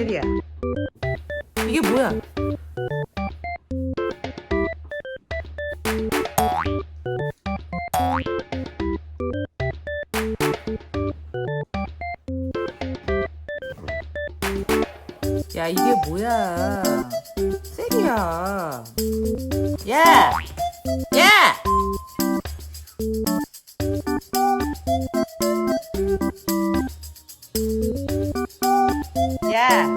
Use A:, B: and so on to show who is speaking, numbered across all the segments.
A: 세리야. 이게 뭐야? 야, 이게 뭐야? 세리야. 야! 야! 야!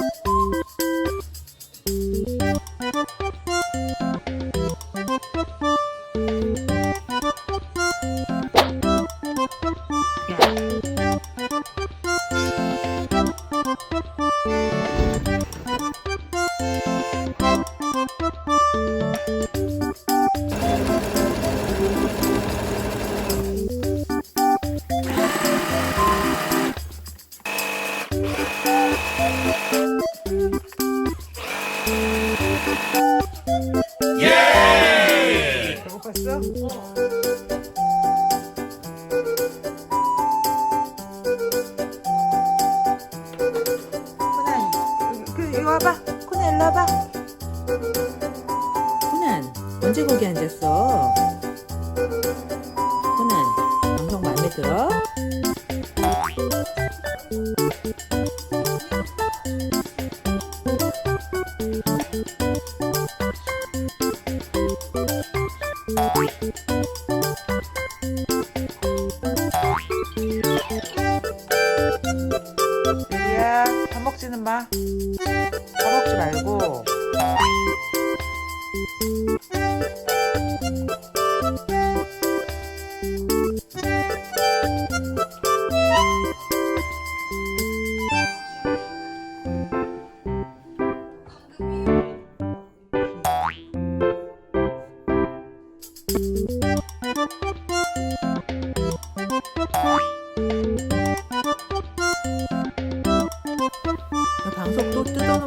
A: 배 고팠어? 코난, 그, 그, 이리 와봐. 코난, 일로 와봐. 코난, 언제 거기 앉았어? 코난, 방송 마음에 들어? 먹지는 마. 밥 먹지 말고.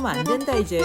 A: 하면 안 된다 이제.